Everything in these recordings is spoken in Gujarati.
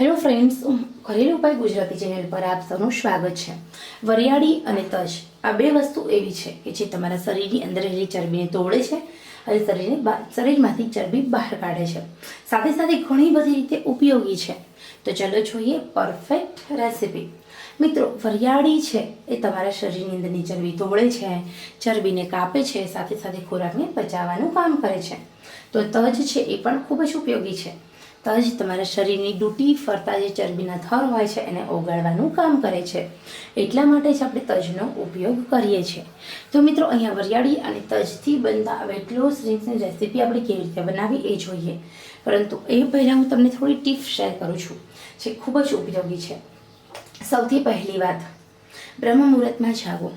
હેલો ફ્રેન્ડ્સ ઘરેલું ઉપાય ગુજરાતી ચેનલ પર આપ સૌનું સ્વાગત છે. વરિયાળી અને તજ, આ બે વસ્તુ એવી છે કે જે તમારા શરીરની અંદર રહેલી ચરબીને તોડે છે અને શરીરને શરીરમાંથી ચરબી બહાર કાઢે છે. સાથે સાથે ઘણી બધી રીતે ઉપયોગી છે. તો ચલો જોઈએ પરફેક્ટ રેસિપી મિત્રો, વરિયાળી છે એ તમારા શરીરની અંદરની ચરબી તોડે છે, ચરબીને કાપે છે, સાથે સાથે ખોરાકને પચાવવાનું કામ કરે છે. તો તજ છે એ પણ ખૂબ જ ઉપયોગી છે. તજ તમારા શરીરની ડૂટી, ફરતા જે ચરબીના થર હોય છે, એને ઓગાળવાનું કામ કરે છે. એટલા માટે જ આપણે તજનો ઉપયોગ કરીએ છીએ. તો મિત્રો, અહીંયા વરિયાળી અને તજથી બનતા વેટ લોસ ડ્રિંક્સની રેસીપી આપણે કેવી રીતે બનાવી એ જોઈએ. પરંતુ એ પહેલાં હું તમને થોડી ટીપ શેર કરું છું, જે ખૂબ જ ઉપયોગી છે. સૌથી પહેલી વાત, બ્રહ્મ મુહૂર્તમાં જાગો.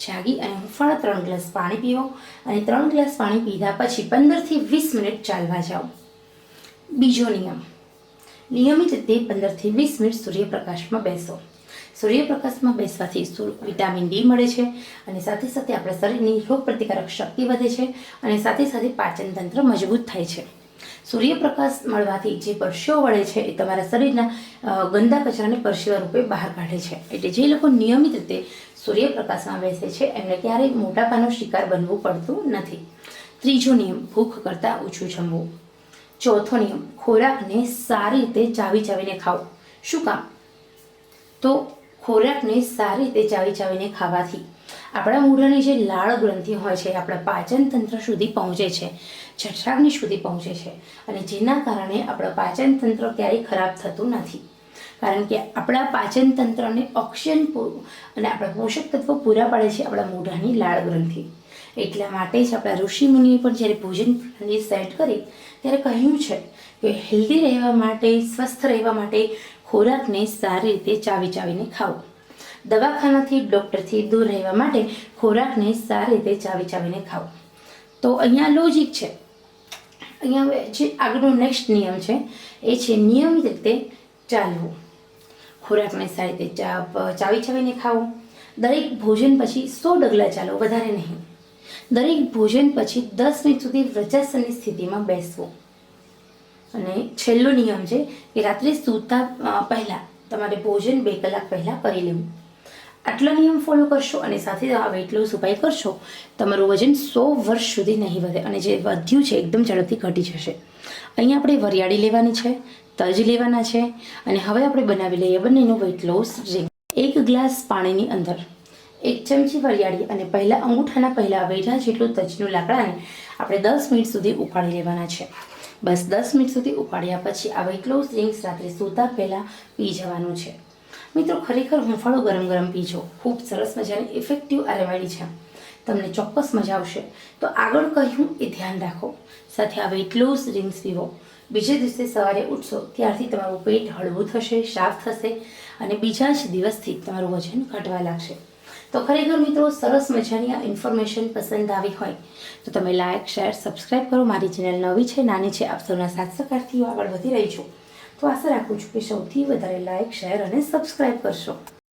જાગી અને હુંફાળા ત્રણ ગ્લાસ પાણી પીવો અને ત્રણ ગ્લાસ પાણી પીધા પછી પંદરથી વીસ મિનિટ ચાલવા જાઓ. બીજો નિયમ. નિયમિત રીતે પંદરથી વીસ મિનિટ સૂર્યપ્રકાશમાં બેસો. સૂર્યપ્રકાશમાં બેસવાથી વિટામિન ડી મળે છે અને સાથે સાથે આપણા શરીરની રોગ પ્રતિકારક શક્તિ વધે છે અને સાથે સાથે પાચન તંત્ર મજબૂત થાય છે. સૂર્યપ્રકાશ મળવાથી જે પરસેવો વળે છે એ તમારા શરીરના ગંદા કચરાને પરસેવા રૂપે બહાર કાઢે છે. એટલે જે લોકો નિયમિત રીતે સૂર્યપ્રકાશમાં બેસે છે એમને ક્યારેય મોટાપાનો શિકાર બનવું પડતું નથી. ત્રીજો નિયમ, ભૂખ કરતાં ઓછું જમવું. ચોથો નિયમ ખોરાકને સારી રીતે ચાવી ચાવીને ખાઓ. શું કામ? તો ખોરાકને સારી રીતે ચાવી ચાવીને ખાવાથી આપણા મૂળની જે લાળ ગ્રંથિ હોય છે, આપણા પાચન તંત્ર સુધી પહોંચે છે, જઠરાગ્નિ સુધી પહોંચે છે અને જેના કારણે આપણા પાચન તંત્ર ક્યારેય ખરાબ થતું નથી. કારણ કે આપણા પાચન તંત્રને ઓક્સિજન અને આપણા પોષક તત્વો પૂરા પાડે છે આપણા મોઢાની લાળ ગ્રંથિ. એટલા માટે જ આપણા ઋષિ મુનિએ પણ જ્યારે ભોજન પ્રણાલી સેટ કરી, ત્યારે કહ્યું છે કે હેલ્ધી રહેવા માટે, સ્વસ્થ રહેવા માટે ખોરાકને સારી રીતે ચાવી ચાવીને ખાવું દવાખાનાથી, ડૉક્ટરથી દૂર રહેવા માટે ખોરાકને સારી રીતે ચાવી ચાવીને ખાવું તો અહીંયા લોજિક છે. અહીંયા જે આગળનો નેક્સ્ટ નિયમ છે, એ છે નિયમિત રીતે ચાલવું. ખોરાકને સારી રીતે ચાવી ચાવીને ખાવું દરેક ભોજન પછી સો ડગલા ચાલો, વધારે નહીં. દરેક ભોજન પછી દસ મિનિટ સુધી વ્રજાસનની સ્થિતિમાં બેસવું. અને છેલ્લો નિયમ છે કે રાત્રે સૂતા પહેલાં તમારે ભોજન બે કલાક પહેલાં કરી લેવું. આટલા નિયમ ફોલો કરશો અને સાથે આ વેટ લોસ ઉપાય કરશો, તમારું વજન સો વર્ષ સુધી નહીં વધે અને જે વધ્યું છે એકદમ ઝડપથી ઘટી જશે. અહીંયા આપણે વરિયાળી લેવાની છે, તજ લેવાના છે અને હવે આપણે બનાવી લઈએ બંનેનું વેટ લોસ ડ્રિંક એક ગ્લાસ પાણીની અંદર એક ચમચી વરિયાળી અને પહેલાં અંગૂઠાના પહેલાં વેઢા જેટલું તજનું લાકડાને આપણે દસ મિનિટ સુધી ઉપાડી લેવાના છે. બસ દસ મિનિટ સુધી ઉપાડ્યા પછી આ વેટ લોસ ડ્રિંક્સ રાત્રે સૂતા પહેલાં પી જવાનું છે. મિત્રો, ખરેખર હુંફાળો ગરમ ગરમ પીજો. ખૂબ સરસ મજાની ઇફેક્ટિવ આ છે. તમને ચોક્કસ મજા આવશે. તો આગળ કહ્યું એ ધ્યાન રાખો. સાથે આ વેટ લોસ ડ્રિંક્સ પીવો. બીજે દિવસે સવારે ઉઠશો ત્યારથી તમારું પેટ હળવું થશે, સાફ થશે અને બીજા જ દિવસથી તમારું વજન ઘટવા લાગશે. તો ખરેખર મિત્રો, સરસ મજાની આ ઇન્ફોર્મેશન પસંદ આવી હોય, તો તમે લાઇક શેર સબસ્ક્રાઈબ કરો. મારી ચેનલ નવી છે, નાની છે, આપ સૌના સાથ સહકારથી આગળ વધી રહી છું. તો આશા રાખું છું કે સૌથી વધારે લાઇક શેર અને સબસ્ક્રાઈબ કરશો.